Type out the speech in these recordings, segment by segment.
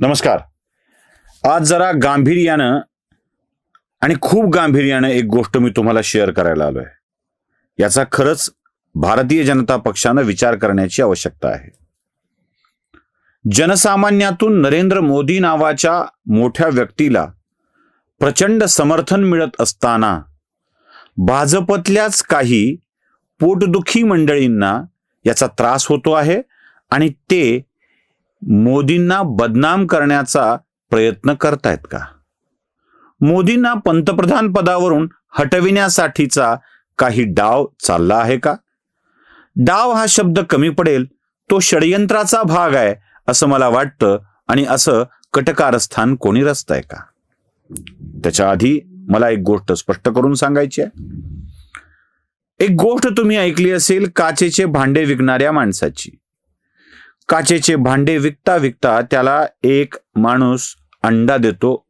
नमस्कार. आज जरा गांभीर्यानं आणि खूप गांभीर्यानं एक गोष्ट मी तुम्हाला शेअर करायला आलोय. याचा खरंच भारतीय जनता पक्षानं विचार करण्याची आवश्यकता आहे. जनसामान्यातून नरेंद्र मोदी नावाच्या मोठ्या व्यक्तीला प्रचंड समर्थन मिळत असताना भाजपतल्याच काही पोटदुखी मंडळींना याचा त्रास होतो आहे आणि ते मोदींना बदनाम करण्याचा प्रयत्न करतायत का? मोदींना पंतप्रधान पदावरून हटविण्यासाठीचा काही डाव चालला आहे का? डाव हा शब्द कमी पडेल तो षडयंत्राचा भाग आहे असं मला वाटतं आणि असं कटकारस्थान कोणी रचतंय का? त्याच्या आधी मला एक गोष्ट स्पष्ट करून सांगायची आहे. एक गोष्ट तुम्ही ऐकली असेल काचेचे भांडे विकणाऱ्या माणसाची. काचेचे भांडे विकता विकता त्याला एक माणूस अंडा देतो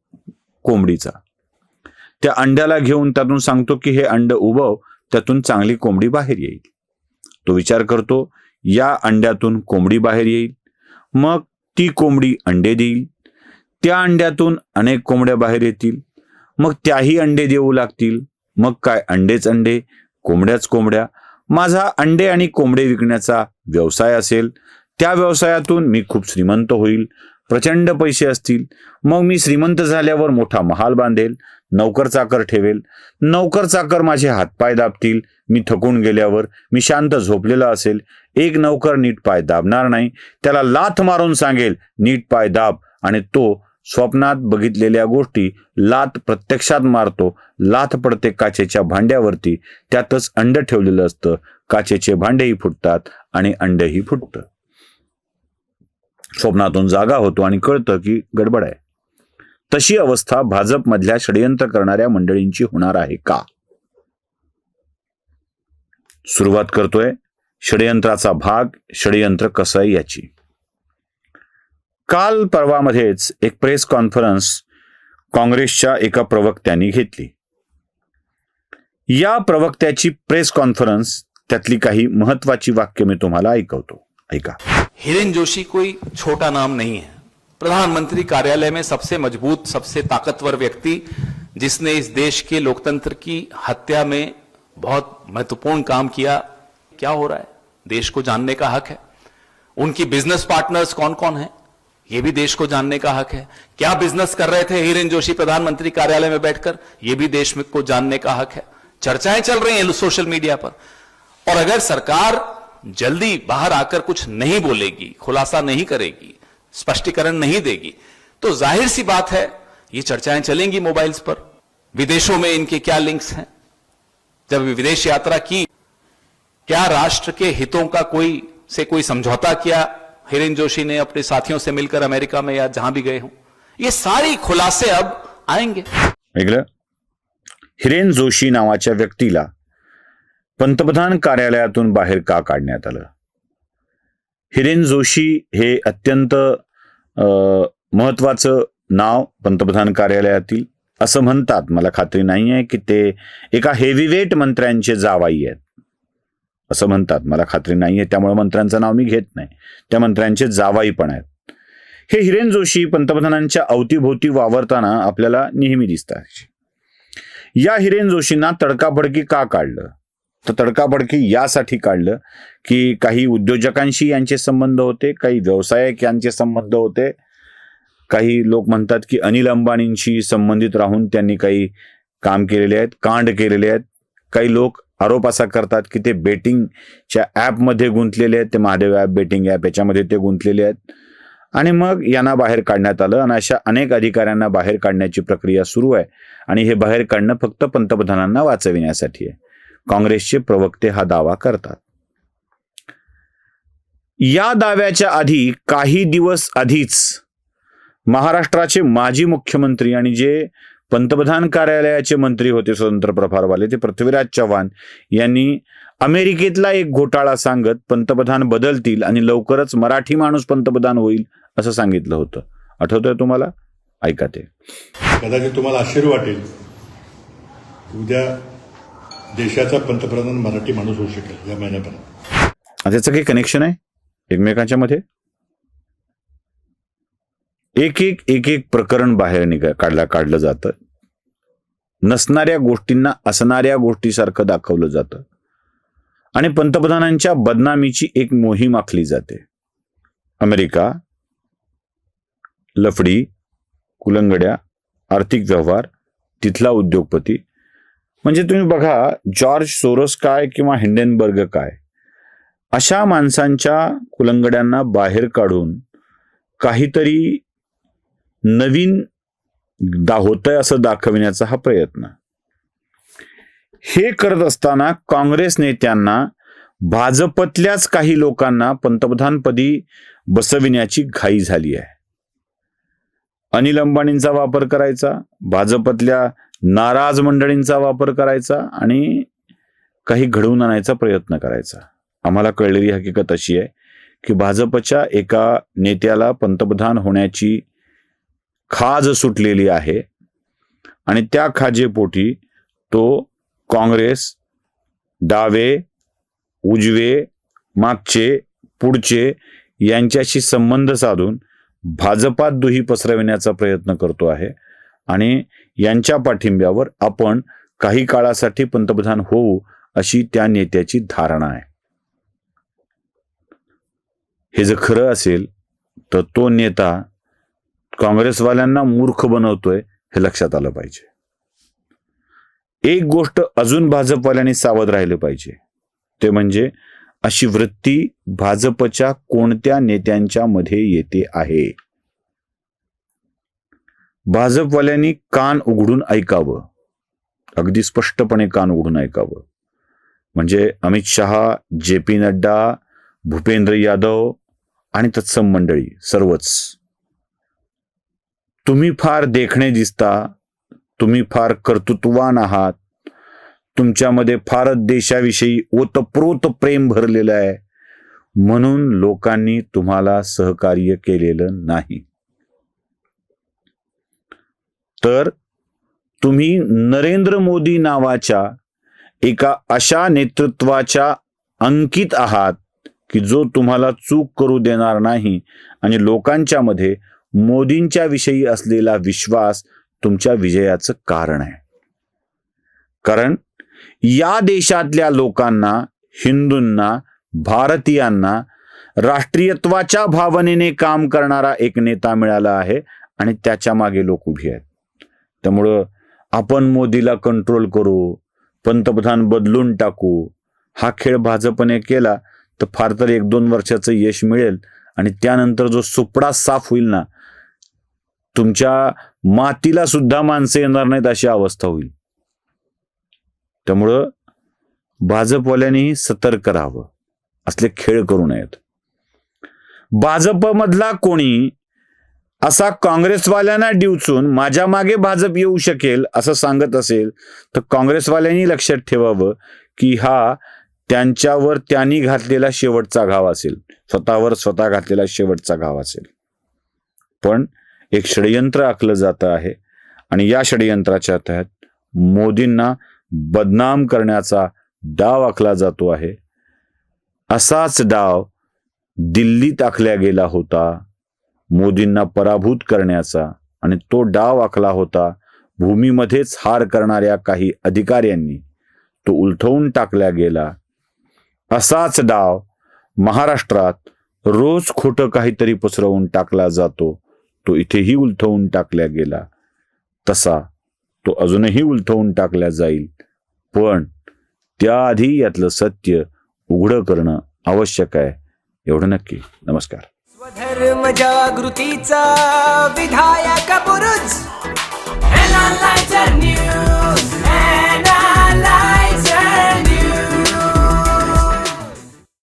कोंबडीचा. त्या अंड्याला घेऊन त्यातून सांगतो की हे अंड उभव त्यातून चांगली कोंबडी बाहेर येईल. तो विचार करतो या अंड्यातून कोंबडी बाहेर येईल. मग ती कोंबडी अंडे देईल. त्या अंड्यातून अनेक कोंबड्या बाहेर येतील. मग त्याही अंडे देऊ लागतील. मग काय अंडेच अंडे कोंबड्याच कोंबड्या. माझा अंडे आणि कोंबडे विकण्याचा व्यवसाय असेल. त्या व्यवसायातून मी खूप श्रीमंत होईल प्रचंड पैसे असतील. मग मी श्रीमंत झाल्यावर मोठा महाल बांधेल नौकर चाकर ठेवेल. नौकर चाकर माझे हातपाय दाबतील. मी थकून गेल्यावर मी शांत झोपलेला असेल. एक नौकर नीट पाय दाबणार नाही. त्याला लाथ मारून सांगेल नीट पाय दाब. आणि तो स्वप्नात बघितलेल्या गोष्टी लाथ प्रत्यक्षात मारतो. लाथ पडते काचेच्या भांड्यावरती. त्यातच अंड ठेवलेलं असतं. काचेचे भांडेही फुटतात आणि अंडही फुटतं. स्वप्नातून जागा होतो आणि कळतं की गडबड आहे. तशी अवस्था भाजपमधल्या षडयंत्र करणाऱ्या मंडळींची होणार आहे का? सुरुवात करतोय. षडयंत्राचा भाग षडयंत्र कसं आहे याची. काल परवामध्येच एक प्रेस कॉन्फरन्स काँग्रेसच्या एका प्रवक्त्यांनी घेतली. या प्रवक्त्याची प्रेस कॉन्फरन्स त्यातली काही महत्वाची वाक्य मी तुम्हाला ऐकवतो. ऐका. हिरेन जोशी कोई छोटा नाम नहीं है। प्रधानमंत्री कार्यालय में सबसे मज़बूत, सबसे ताकतवर व्यक्ति जिसने इस देश के लोकतंत्र की हत्या में बहुत महत्वपूर्ण काम किया, क्या हो रहा है? देश को जानने का हक है। उनकी बिज़नेस पार्टनर्स कौन कौन है? ये भी देश को जानने का हक है। क्या बिज़नेस कर रहे थे हिरेन जोशी प्रधानमंत्री कार्यालय में बैठकर? यह भी देश को जानने का हक है। चर्चाएँ चल रही हैं सोशल मीडिया पर। और अगर सरकार जल्दी बाहर आकर कुछ नहीं बोलेगी, खुलासा नहीं करेगी, स्पष्टीकरण नहीं देगी। तो ज़ाहिर सी बात है, ये चर्चाएँ चलेंगी मोबाइल्स पर। विदेशों में इनके क्या लिंक्स हैं? जब विदेश यात्रा की, क्या राष्ट्र के हितों का कोई, से कोई समझौता किया? हिरेन जोशी ने अपने साथियों से मिलकर अमेरिका में या जहाँ भी गए हों। ये सारी खुलासे अब आएँगे। हिरेन जोशी नावाच्या व्यक्तीला पंतप्रधान कार्यालयातून बाहेर का काढण्यात आलं? हिरेन जोशी हे अत्यंत महत्वाचं नाव पंतप्रधान कार्यालयातील. असं म्हणतात मला खात्री नाही आहे की ते एका हेवीवेट मंत्र्यांचे जावाई आहेत. असं म्हणतात मला खात्री नाही आहे. त्यामुळे मंत्र्यांचं नाव मी घेत नाही. त्या मंत्र्यांचे जावाई पण आहेत. हे हिरेन जोशी पंतप्रधानांच्या अवतीभोवती वावरताना आपल्याला नेहमी दिसतात. या हिरेन जोशींना तडकाफडकी का काढलं? तर तडकाफडकी यासाठी काढलं की काही उद्योजकांशी यांचे संबंध होते काही व्यावसायिक यांचे संबंध होते. काही लोक म्हणतात की अनिल अंबानींशी संबंधित राहून त्यांनी काही काम केलेले आहेत कांड केलेले आहेत. काही लोक आरोप असा करतात की ते बेटिंगच्या ॲपमध्ये गुंतलेले आहेत ते महादेव ॲप बेटिंग ॲप याच्यामध्ये ते गुंतलेले आहेत. आणि मग यांना बाहेर काढण्यात आलं आणि अशा अनेक अधिकाऱ्यांना बाहेर काढण्याची प्रक्रिया सुरू आहे. आणि हे बाहेर काढणं फक्त पंतप्रधानांना वाचविण्यासाठी आहे. काँग्रेसचे प्रवक्ते हा दावा करतात. या दाव्याच्या आधी काही दिवस आधीच महाराष्ट्राचे माजी मुख्यमंत्री आणि जे पंतप्रधान कार्यालयाचे मंत्री होते स्वतंत्र प्रभारवाले ते पृथ्वीराज चव्हाण यांनी अमेरिकेतला एक घोटाळा सांगत पंतप्रधान बदलतील आणि लवकरच मराठी माणूस पंतप्रधान होईल असं सांगितलं होतं. आठवतंय तुम्हाला? ऐका ते. कदाचित तुम्हाला आश्चर्य वाटेल. उद्या देशाचा पंतप्रधान मराठी माणूस होऊ शकेल या महिन्यापर्यंत. त्याचं काही कनेक्शन आहे? एकमेकांच्या मध्ये? एक एक एक एक प्रकरण बाहेर निघा काढला काढलं जातं. नसणाऱ्या गोष्टींना असणाऱ्या गोष्टीसारखं दाखवलं जातं. आणि पंतप्रधानांच्या बदनामीची एक मोहीम आखली जाते. अमेरिका लफडी कुलंगड्या आर्थिक व्यवहार तिथला उद्योगपती म्हणजे तुम्ही बघा जॉर्ज सोरस काय किंवा हिंडेनबर्ग काय? अशा माणसांच्या कुलंगड्यांना बाहेर काढून काहीतरी नवीन दा होतंय असं दाखविण्याचा हा प्रयत्न. हे करत असताना काँग्रेस नेत्यांना भाजपतल्याच काही लोकांना पंतप्रधानपदी बसविण्याची घाई झाली आहे. अनिल अंबानींचा वापर करायचा भाजपतल्या नाराज मंडळींचा वापर करायचा आणि काही घडवून आणायचा प्रयत्न करायचा. आम्हाला कळलेली हकीकत अशी आहे की भाजपच्या एका नेत्याला पंतप्रधान होण्याची खाज सुटलेली आहे आणि त्या खाजेपोटी तो काँग्रेस डावे उजवे मागचे पुढचे यांच्याशी संबंध साधून भाजपात दुही पसरविण्याचा प्रयत्न करतो आहे. आणि यांच्या पाठिंब्यावर आपण काही काळासाठी पंतप्रधान होऊ अशी त्या नेत्याची धारणा आहे. हे जर खरं असेल तर तो नेता काँग्रेसवाल्यांना मूर्ख बनवतोय हे लक्षात आलं पाहिजे. एक गोष्ट अजून भाजपवाल्यांनी सावध राहिले पाहिजे. ते म्हणजे अशी वृत्ती भाजपच्या कोणत्या नेत्यांच्या मध्ये येते आहे? भाजपवाल्यांनी कान उघडून ऐकावं. अगदी स्पष्टपणे कान उघडून ऐकावं. म्हणजे अमित शहा जे पी नड्डा भूपेंद्र यादव आणि तत्सम मंडळी सर्वच. तुम्ही फार देखणे दिसता तुम्ही फार कर्तृत्वान आहात तुमच्यामध्ये फारच देशाविषयी ओतप्रोत प्रेम भरलेलं आहे म्हणून लोकांनी तुम्हाला सहकार्य केलेलं नाही. तर तुम्ही नरेंद्र मोदी नावाच्या एका अशा नेतृत्वाच्या अंकित आहात की जो तुम्हाला चूक करू देणार नाही. आणि लोकांच्या मध्ये मोदींच्या विषयी असलेला विश्वास तुमच्या विजयाचं कारण आहे. कारण या देशातल्या लोकांना हिंदूंना भारतीयांना राष्ट्रीयत्वाच्या भावनेने काम करणारा एक नेता मिळाला आहे आणि त्याच्यामागे लोक उभी आहेत. त्यामुळं आपण मोदीला कंट्रोल करू पंतप्रधान बदलून टाकू हा खेळ भाजपने केला तर फार तर एक दोन वर्षाचं यश मिळेल. आणि त्यानंतर जो सुपडा साफ होईल ना तुमच्या मातीला सुद्धा माणसं येणार नाहीत अशी अवस्था होईल. त्यामुळं भाजपवाल्यांनी सतर्क राहावं. असले खेळ करू नयेत. भाजपमधला कोणी असा काँग्रेसवाल्यांना डिवचून माझ्या मागे भाजप येऊ शकेल असं सांगत असेल तर काँग्रेसवाल्यांनी लक्षात ठेवावं की हा त्यांच्यावर त्यांनी घातलेला शेवटचा घाव असेल. स्वतःवर स्वतः घातलेला शेवटचा घाव असेल. पण एक षडयंत्र आखलं जातं आहे आणि या षडयंत्राच्या तहत मोदींना बदनाम करण्याचा डाव आखला जातो आहे. असाच डाव दिल्लीत आखल्या गेला होता. मोदींना पराभूत करण्याचा आणि तो डाव आखला होता भूमीमध्येच हार करणाऱ्या काही अधिकाऱ्यांनी. तो उलथवून टाकला गेला. असाच डाव महाराष्ट्रात रोज खोटं काहीतरी पसरवून टाकला जातो. तो इथेही उलथवून टाकला गेला. तसा तो अजूनही उलथवून टाकला जाईल. पण त्याआधी यातलं सत्य उघडं करणं आवश्यक आहे. एवढं नक्की. नमस्कार. धर्म जागृतीचा विधायक पुरुष न्यूज